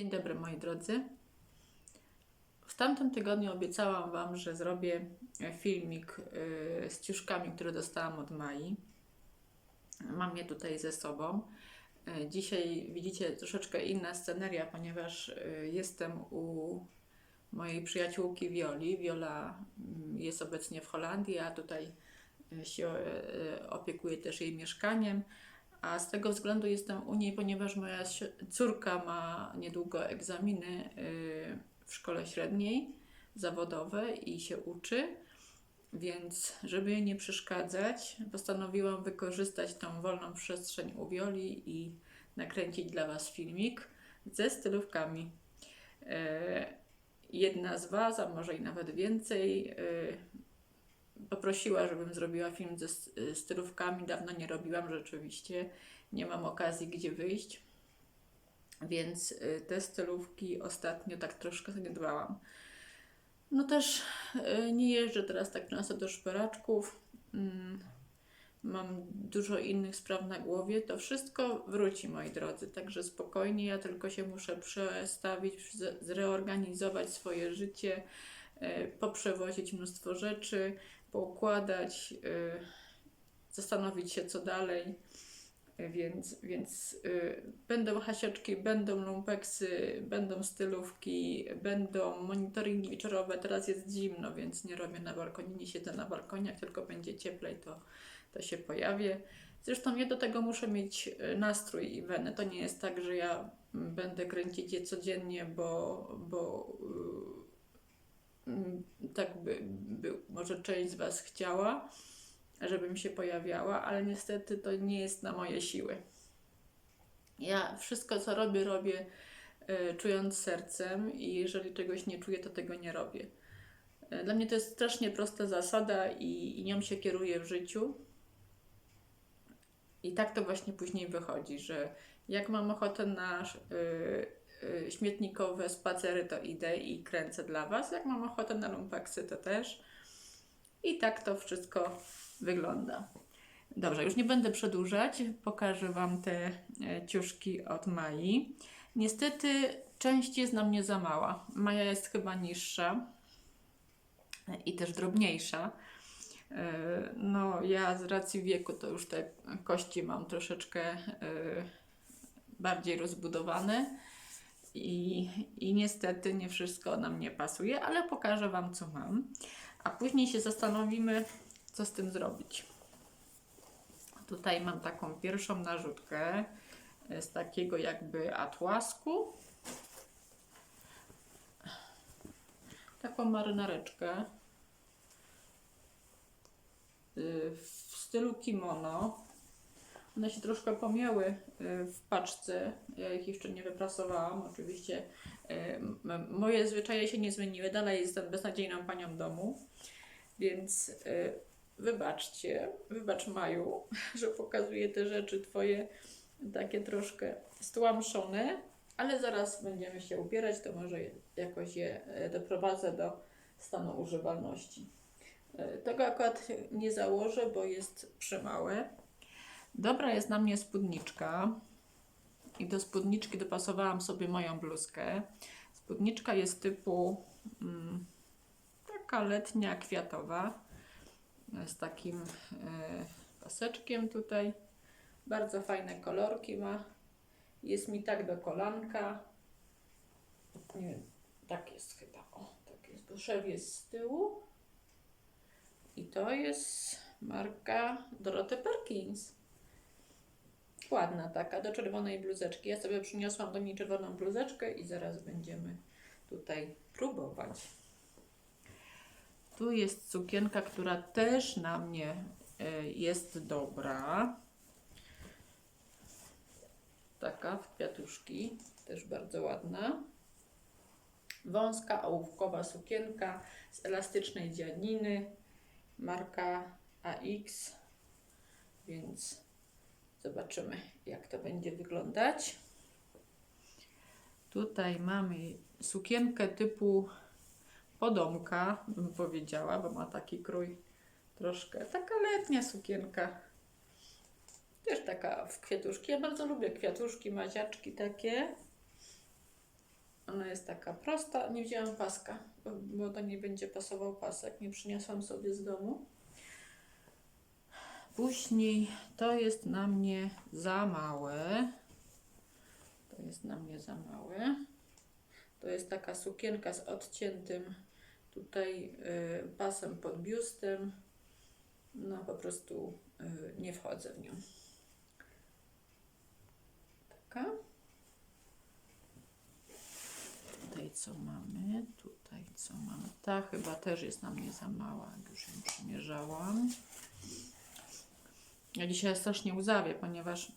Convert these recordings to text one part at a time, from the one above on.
Dzień dobry moi drodzy. W tamtym tygodniu obiecałam Wam, że zrobię filmik y, z ciuszkami, które dostałam od Mai. Mam je tutaj ze sobą. Y, Dzisiaj widzicie troszeczkę inna sceneria, ponieważ y, jestem u mojej przyjaciółki Wioli. Wiola mm, jest obecnie w Holandii, a tutaj się opiekuje też jej mieszkaniem. A z tego względu jestem u niej, ponieważ moja córka ma niedługo egzaminy y, w szkole średniej zawodowe i się uczy. Więc, żeby jej nie przeszkadzać, postanowiłam wykorzystać tą wolną przestrzeń u Wioli i nakręcić dla Was filmik ze stylówkami. E, Jedna z Was, a może i nawet więcej, e, poprosiła, żebym zrobiła film ze y, stylówkami. Dawno nie robiłam rzeczywiście. Nie mam okazji gdzie wyjść. Więc y, te stylówki ostatnio tak troszkę zaniedbałam. No też y, nie jeżdżę teraz tak często do szperaczków. Mm, Mam dużo innych spraw na głowie. To wszystko wróci, moi drodzy. Także spokojnie, ja tylko się muszę przestawić, zreorganizować swoje życie, poprzewozić mnóstwo rzeczy, poukładać, y, zastanowić się, co dalej. Więc, więc y, będą hasiaczki, będą lumpeksy, będą stylówki, będą monitoringi wieczorowe. Teraz jest zimno, więc nie robię na balkonie, nie siedzę na balkonie. Jak tylko będzie cieplej, to, to się pojawię. Zresztą ja do tego muszę mieć y, nastrój i wenę. To nie jest tak, że ja mm, będę kręcić je codziennie, bo, bo tak by, by może część z Was chciała, żebym się pojawiała, ale niestety to nie jest na moje siły. Ja wszystko, co robię, robię y, czując sercem i jeżeli czegoś nie czuję, to tego nie robię. Y, Dla mnie to jest strasznie prosta zasada i, i nią się kieruję w życiu. I tak to właśnie później wychodzi, że jak mam ochotę na y, śmietnikowe spacery, to idę i kręcę dla Was. Jak mam ochotę na lumpeksy, to też. I tak to wszystko wygląda. Dobrze, już nie będę przedłużać. Pokażę Wam te e, ciuszki od Mai. Niestety część jest na mnie za mała. Maja jest chyba niższa i też drobniejsza. E, No, ja z racji wieku to już te kości mam troszeczkę e, bardziej rozbudowane i, i niestety nie wszystko na mnie pasuje, ale pokażę Wam, co mam. A później się zastanowimy, co z tym zrobić. Tutaj mam taką pierwszą narzutkę e, z takiego jakby atłasku. Taką marynareczkę y, w stylu kimono. One się troszkę pomiały y, w paczce. Ja ich jeszcze nie wyprasowałam. Oczywiście y, moje zwyczaje się nie zmieniły. Dalej jestem beznadziejną panią domu. Więc y, wybaczcie, wybacz Maju, że pokazuję te rzeczy twoje takie troszkę stłamszone, ale zaraz będziemy się ubierać, to może jakoś je doprowadzę do stanu używalności. Tego akurat nie założę, bo jest przymałe. Dobra jest na mnie spódniczka i do spódniczki dopasowałam sobie moją bluzkę. Spódniczka jest typu mm, taka letnia, kwiatowa z takim e, paseczkiem tutaj. Bardzo fajne kolorki ma. Jest mi tak do kolanka. Nie wiem, tak jest chyba. O, tak jest, bo jest z tyłu. I to jest marka Doroty Perkins. Ładna taka, do czerwonej bluzeczki. Ja sobie przyniosłam do niej czerwoną bluzeczkę i zaraz będziemy tutaj próbować. Tu jest sukienka, która też na mnie e, jest dobra. Taka w kwiatuszki, też bardzo ładna. Wąska, ołówkowa sukienka z elastycznej dzianiny, marka AX, więc zobaczymy, jak to będzie wyglądać. Tutaj mamy sukienkę typu podomka, bym powiedziała, bo ma taki krój troszkę, taka letnia sukienka. Też taka w kwiatuszki. Ja bardzo lubię kwiatuszki, maziaczki takie. Ona jest taka prosta. Nie wzięłam paska, bo, bo to nie będzie pasował pasek. Nie przyniosłam sobie z domu. Później to jest na mnie za małe. To jest na mnie za małe. To jest taka sukienka z odciętym tutaj y, pasem pod biustem. No po prostu y, nie wchodzę w nią. Taka. Tutaj co mamy? Tutaj co mamy? Ta chyba też jest na mnie za mała, już ją przymierzałam. Ja dzisiaj strasznie łzawię, ponieważ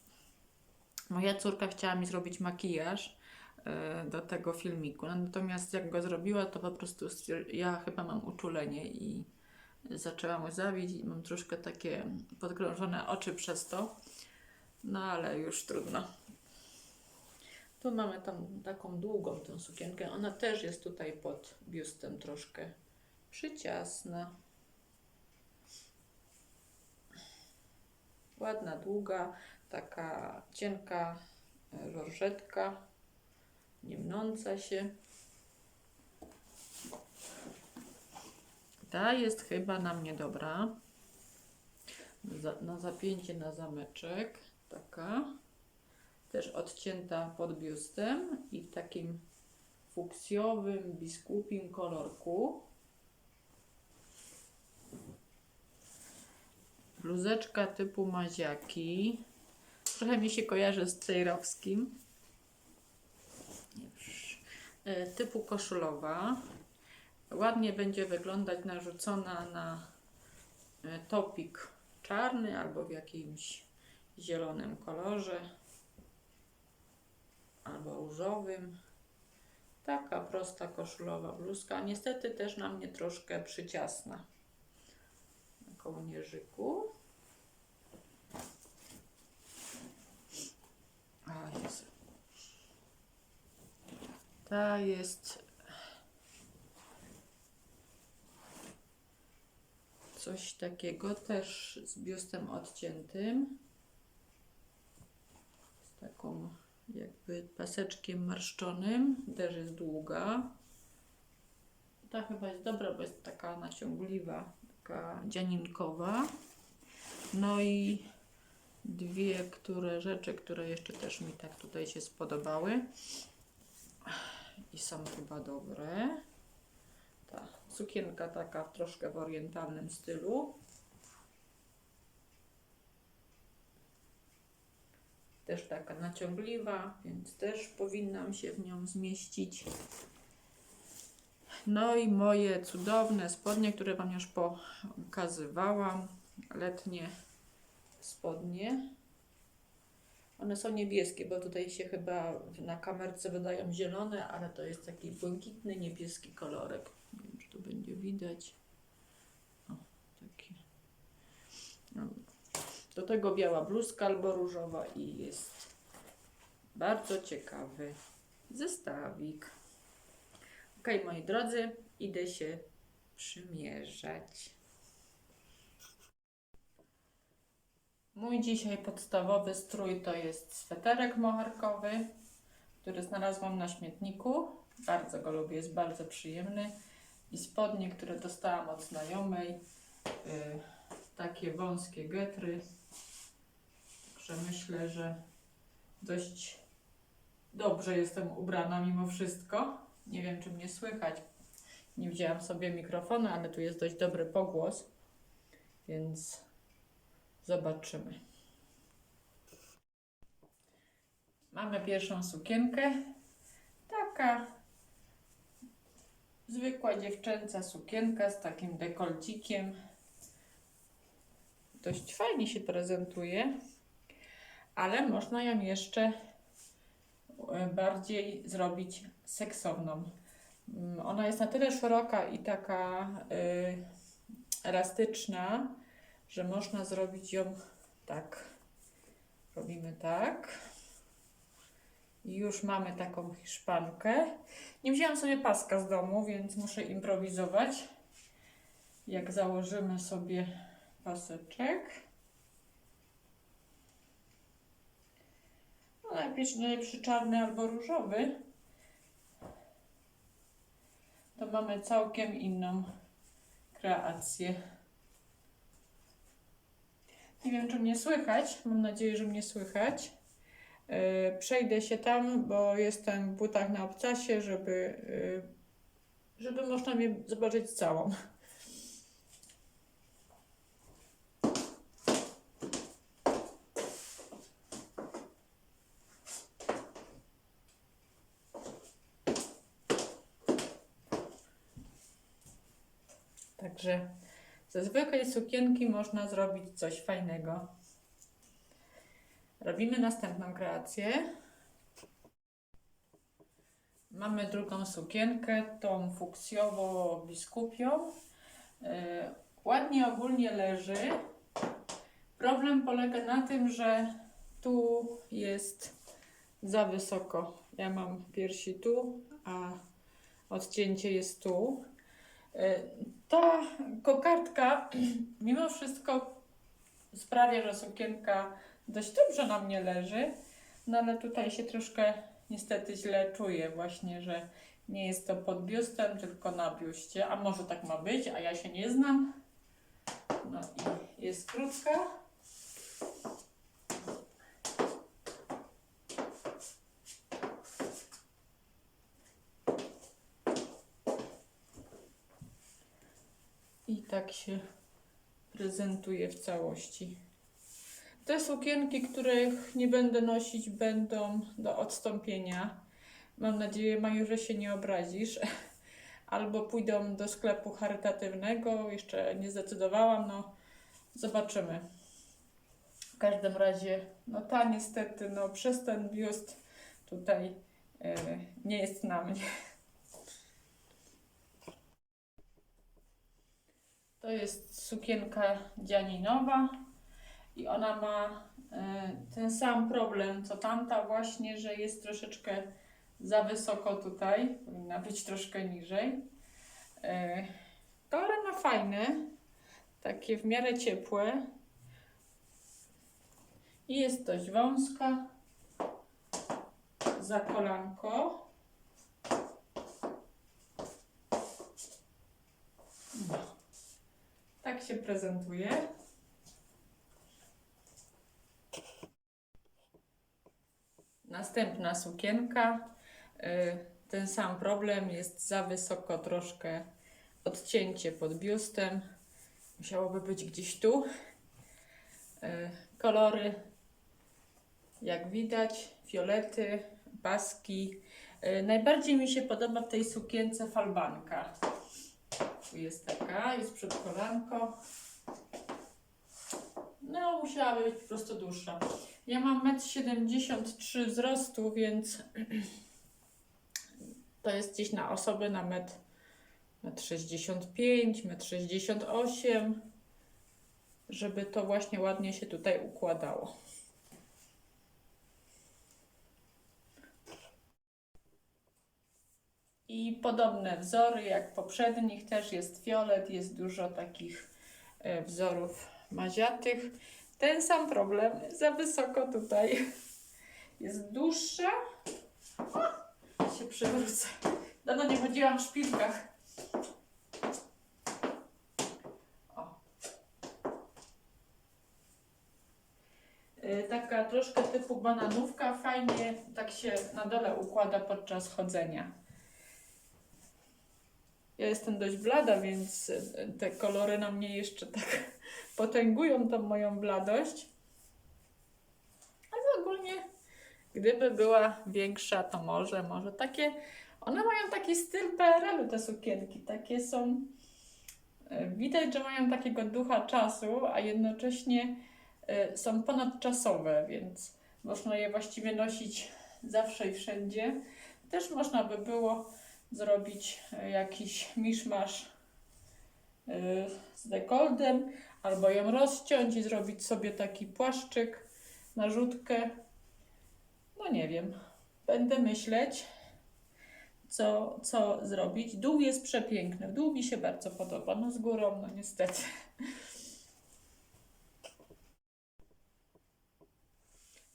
moja córka chciała mi zrobić makijaż e, do tego filmiku. Natomiast jak go zrobiła, to po prostu ja chyba mam uczulenie i zaczęłam łzawić i mam troszkę takie podkrążone oczy przez to. No ale już trudno. Tu mamy tam taką długą tą sukienkę. Ona też jest tutaj pod biustem troszkę przyciasna. Ładna, długa, taka cienka e, żorżetka, nie mnąca się. Ta jest chyba na mnie dobra. Na zapięcie na zameczek. Taka. Też odcięta pod biustem i w takim fuksjowym, biskupim kolorku. Bluzeczka typu maziaki. Trochę mi się kojarzy z Cejrowskim. E, Typu koszulowa. Ładnie będzie wyglądać narzucona na e, topik czarny albo w jakimś zielonym kolorze. Albo różowym. Taka prosta koszulowa bluzka. Niestety też na mnie troszkę przyciasna na kołnierzyku. A jest. Ta jest coś takiego też z biustem odciętym. Z taką jakby paseczkiem marszczonym. Też jest długa. Ta chyba jest dobra, bo jest taka naciągliwa, taka dzianinkowa. No i dwie które rzeczy, które jeszcze też mi tak tutaj się spodobały i są chyba dobre. Ta sukienka taka troszkę w orientalnym stylu. Też taka naciągliwa, więc też powinnam się w nią zmieścić. No i moje cudowne spodnie, które Wam już pokazywałam. Letnie spodnie. One są niebieskie, bo tutaj się chyba na kamerce wydają zielone, ale to jest taki błękitny, niebieski kolorek. Nie wiem, czy to będzie widać. O, taki. No. Do tego biała bluzka albo różowa i jest bardzo ciekawy zestawik. Ok, moi drodzy, idę się przymierzać. Mój dzisiaj podstawowy strój to jest sweterek mocharkowy, który znalazłam na śmietniku. Bardzo go lubię, jest bardzo przyjemny. I spodnie, które dostałam od znajomej, y, takie wąskie getry. Także myślę, że dość dobrze jestem ubrana mimo wszystko. Nie wiem, czy mnie słychać. Nie wzięłam sobie mikrofonu, ale tu jest dość dobry pogłos, więc zobaczymy. Mamy pierwszą sukienkę. Taka zwykła dziewczęca sukienka z takim dekolcikiem. Dość fajnie się prezentuje, ale można ją jeszcze e, bardziej zrobić seksowną. Mm, Ona jest na tyle szeroka i taka y, elastyczna, że można zrobić ją tak. Robimy tak. I już mamy taką hiszpankę. Nie wzięłam sobie paska z domu, więc muszę improwizować. Jak założymy sobie paseczek. No, najlepszy, najlepszy czarny albo różowy. To mamy całkiem inną kreację. Nie wiem, czy mnie słychać. Mam nadzieję, że mnie słychać. Yy, Przejdę się tam, bo jestem w butach na obcasie, żeby, yy, żeby można mnie zobaczyć całą. Także ze zwykłej sukienki można zrobić coś fajnego. Robimy następną kreację. Mamy drugą sukienkę, tą fuksjowo-biskupią. Yy, ładnie ogólnie leży. Problem polega na tym, że tu jest za wysoko. Ja mam piersi tu, a odcięcie jest tu. Yy, Ta kokardka mimo wszystko sprawia, że sukienka dość dobrze na mnie leży, no ale tutaj się troszkę niestety źle czuję właśnie, że nie jest to pod biustem, tylko na biuście, a może tak ma być, a ja się nie znam. No i jest krótka. Tak się prezentuje w całości. Te sukienki, których nie będę nosić, będą do odstąpienia. Mam nadzieję, Maju, że się nie obrazisz. Albo pójdą do sklepu charytatywnego, jeszcze nie zdecydowałam, no zobaczymy. W każdym razie, no ta niestety, no przez ten biust tutaj e, nie jest na mnie. To jest sukienka dzianinowa. I ona ma e, ten sam problem co tamta, właśnie, że jest troszeczkę za wysoko tutaj. Powinna być troszkę niżej. E, Kolory ma fajne, takie w miarę ciepłe. I jest dość wąska. Za kolanko. No. Tak się prezentuje. Następna sukienka. y, Ten sam problem, jest za wysoko troszkę odcięcie pod biustem. Musiałoby być gdzieś tu. Y, Kolory, jak widać, fiolety, paski. Y, Najbardziej mi się podoba w tej sukience falbanka. Tu jest taka, jest przed kolanko. No, musiałaby być po prostu dłuższa. Ja mam 1,73 m wzrostu, więc to jest gdzieś na osobę na 1,65 m, 1,68 m, żeby to właśnie ładnie się tutaj układało. I podobne wzory jak poprzednich, też jest fiolet, jest dużo takich e, wzorów maziatych. Ten sam problem, za wysoko tutaj jest dłuższa. O, się przewrócę. Dawno nie chodziłam w szpilkach. Y, Taka troszkę typu bananówka, fajnie tak się na dole układa podczas chodzenia. Ja jestem dość blada, więc y, te kolory na mnie jeszcze tak potęgują tą moją bladość. Ale ogólnie, gdyby była większa, to może, może takie. One mają taki styl PRL-u, te sukienki. Takie są. e, Widać, że mają takiego ducha czasu, a jednocześnie e, są ponadczasowe, więc można je właściwie nosić zawsze i wszędzie. Też można by było zrobić e, jakiś miszmasz e, z dekoltem, albo ją rozciąć i zrobić sobie taki płaszczyk, narzutkę. No nie wiem. Będę myśleć, co, co zrobić. Dół jest przepiękny. Dół mi się bardzo podoba. No z górą, no niestety.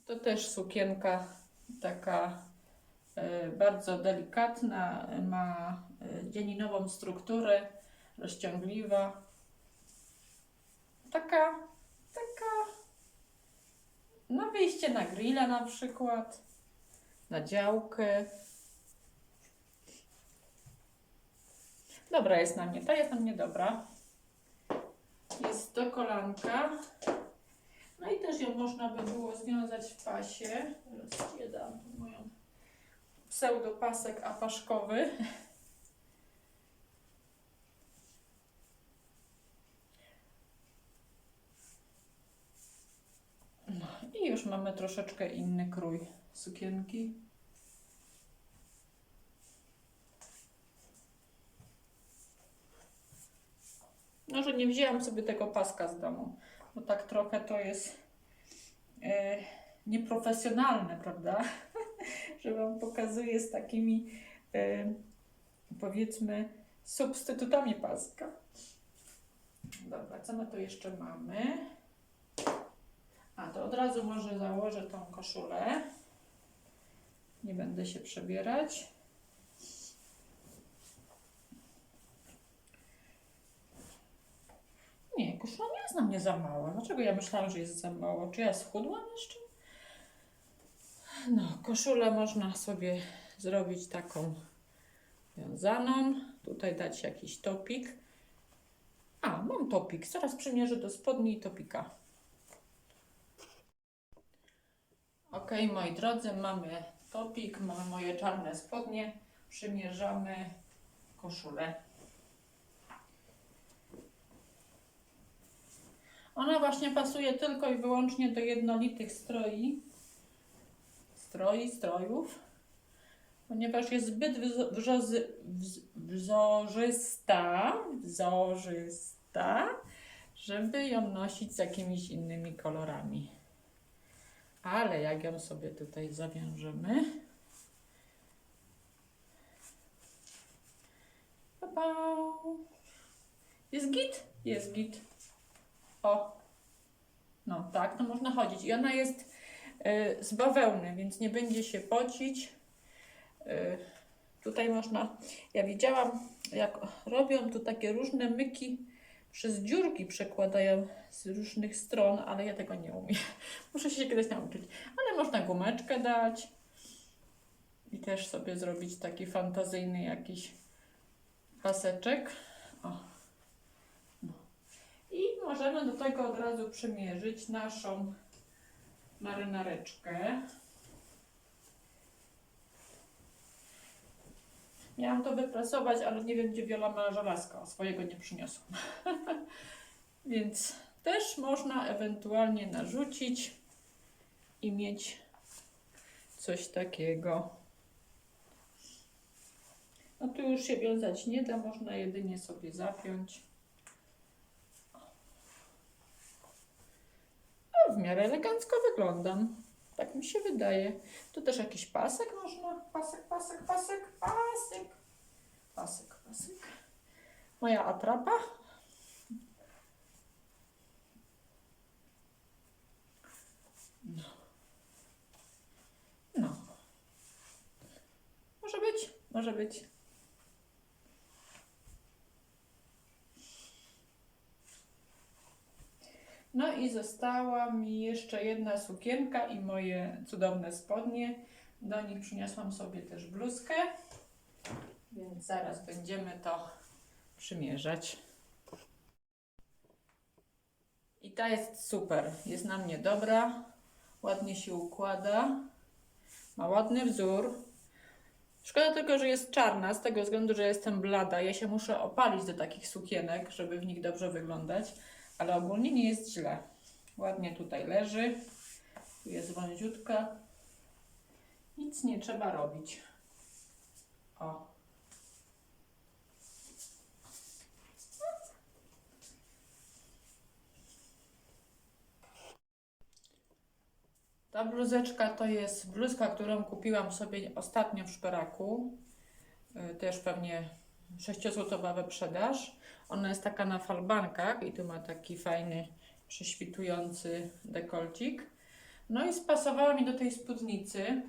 To też sukienka taka bardzo delikatna, ma y, dzieninową strukturę, rozciągliwa. Taka, taka na wyjście na grilla na przykład, na działkę. Dobra jest na mnie, ta jest na mnie dobra. Jest do kolanka. No i też ją można by było związać w pasie. Teraz tu moją pseudopasek apaszkowy. No i już mamy troszeczkę inny krój sukienki. No, że nie wzięłam sobie tego paska z domu, bo tak trochę to jest e, nieprofesjonalne, prawda? Że Wam pokazuję z takimi, e, powiedzmy, substytutami paska. Dobra, co my tu jeszcze mamy? A, to od razu może założę tą koszulę. Nie będę się przebierać. Nie, koszula nie jest na mnie za mała. Dlaczego ja myślałam, że jest za mało? Czy ja schudłam jeszcze? No, koszulę można sobie zrobić taką wiązaną. Tutaj dać jakiś topik. A, mam topik. Zaraz przymierzę do spodni i topika. Ok, moi drodzy, mamy topik, mamy moje czarne spodnie. Przymierzamy koszulę. Ona właśnie pasuje tylko i wyłącznie do jednolitych stroi. Stroi, strojów. Ponieważ jest zbyt wzorzysta, wzorzysta, żeby ją nosić z jakimiś innymi kolorami. Ale jak ją sobie tutaj zawiążemy. Jest git? Jest git. O. No tak, to można chodzić. I ona jest z bawełny, więc nie będzie się pocić. Y, tutaj można, ja widziałam jak robią tu takie różne myki przez dziurki przekładają z różnych stron, ale ja tego nie umiem. Muszę się kiedyś nauczyć. Ale można gumeczkę dać i też sobie zrobić taki fantazyjny jakiś paseczek. O. No. I możemy do tego od razu przymierzyć naszą marynareczkę. Miałam to wyprasować, ale nie wiem, gdzie Wiola ma żelazko. Swojego nie przyniosłam. Więc też można ewentualnie narzucić i mieć coś takiego. No tu już się wiązać nie da, można jedynie sobie zapiąć. W miarę elegancko wyglądam. Tak mi się wydaje. Tu też jakiś pasek można. Pasek, pasek, pasek, pasek. Pasek, pasek. Moja atrapa. No. No. Może być, może być. No i została mi jeszcze jedna sukienka i moje cudowne spodnie. Do nich przyniosłam sobie też bluzkę, więc zaraz będziemy to przymierzać. I ta jest super, jest na mnie dobra, ładnie się układa, ma ładny wzór. Szkoda tylko, że jest czarna, z tego względu, że jestem blada. Ja się muszę opalić do takich sukienek, żeby w nich dobrze wyglądać, ale ogólnie nie jest źle. Ładnie tutaj leży, tu jest wąziutka. Nic nie trzeba robić. O. Ta bluzeczka to jest bluzka, którą kupiłam sobie ostatnio w szperaku. Y, Też pewnie 6-złotowa wyprzedaż. Ona jest taka na falbankach i tu ma taki fajny, prześwitujący dekolcik. No i spasowała mi do tej spódnicy,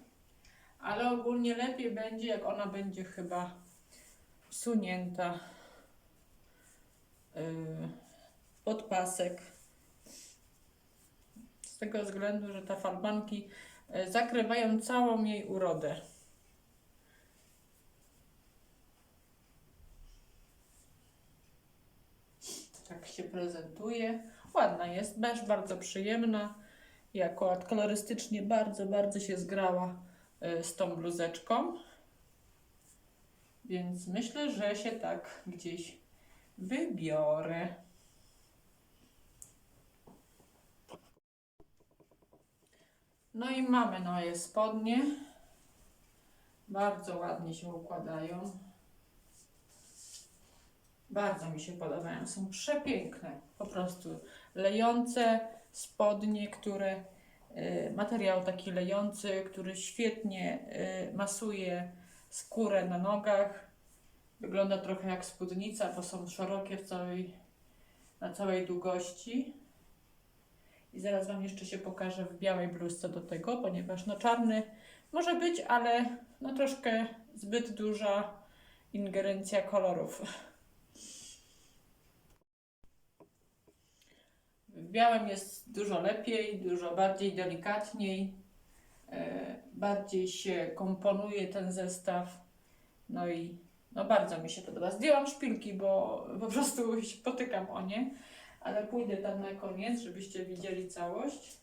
Ale ogólnie lepiej będzie, jak ona będzie chyba wsunięta yy, pod pasek. Z tego względu, że te falbanki yy, zakrywają całą jej urodę. Tak się prezentuje. Ładna jest, też bardzo przyjemna. Akurat kolorystycznie bardzo, bardzo się zgrała y, z tą bluzeczką. Więc myślę, że się tak gdzieś wybiorę. No i mamy moje spodnie. Bardzo ładnie się układają. Bardzo mi się podobają. Są przepiękne. Po prostu lejące spodnie, które y, materiał taki lejący, który świetnie y, masuje skórę na nogach. Wygląda trochę jak spódnica, bo są szerokie w całej, na całej długości. I zaraz Wam jeszcze się pokażę w białej bluzce do tego, ponieważ no czarny może być, ale no troszkę zbyt duża ingerencja kolorów. W białym jest dużo lepiej, dużo bardziej delikatniej, e, bardziej się komponuje ten zestaw. No i no bardzo mi się podoba. Zdjęłam szpilki, bo po prostu się potykam o nie, ale pójdę tam na koniec, żebyście widzieli całość.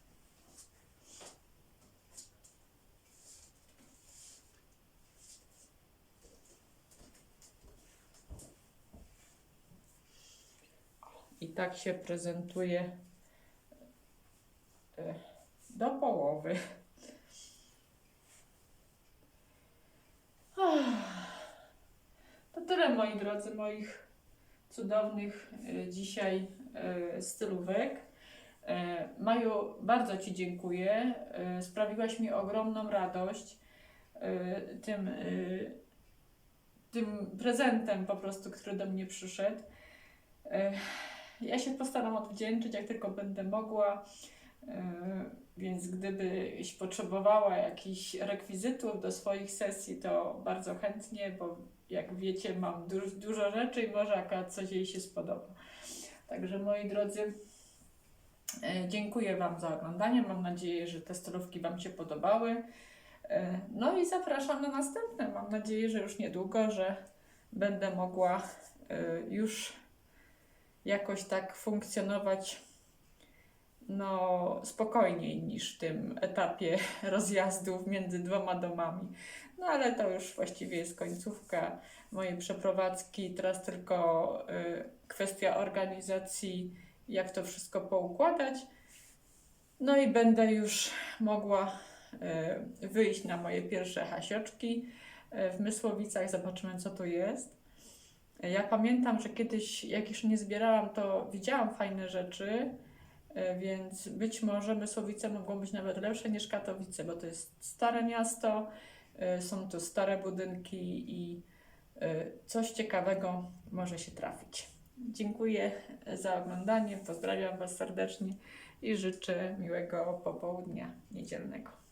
I tak się prezentuje do połowy. To tyle moi drodzy, moich cudownych e, dzisiaj e, stylówek. E, Maju, bardzo Ci dziękuję. Sprawiłaś mi ogromną radość tym, tym prezentem po prostu, który do mnie przyszedł. Ja się postaram odwdzięczyć, jak tylko będę mogła. E, Więc gdybyś potrzebowała jakichś rekwizytów do swoich sesji, to bardzo chętnie, bo jak wiecie, mam du- dużo rzeczy i może akurat coś jej się spodoba. Także moi drodzy, e, dziękuję Wam za oglądanie. Mam nadzieję, że te stylówki Wam się podobały. E, No i zapraszam na następne. Mam nadzieję, że już niedługo, że będę mogła już jakoś tak funkcjonować no, spokojniej niż w tym etapie rozjazdów między dwoma domami. No ale to już właściwie jest końcówka mojej przeprowadzki. Teraz tylko y, kwestia organizacji, jak to wszystko poukładać. No i będę już mogła y, wyjść na moje pierwsze hasioczki y, w Mysłowicach. Zobaczymy, co tu jest. Ja pamiętam, że kiedyś, jak już nie zbierałam, to widziałam fajne rzeczy, więc być może Mysłowice mogą być nawet lepsze niż Katowice, bo to jest stare miasto, e, są tu stare budynki i e, coś ciekawego może się trafić. Dziękuję za oglądanie, pozdrawiam Was serdecznie i życzę miłego popołudnia niedzielnego.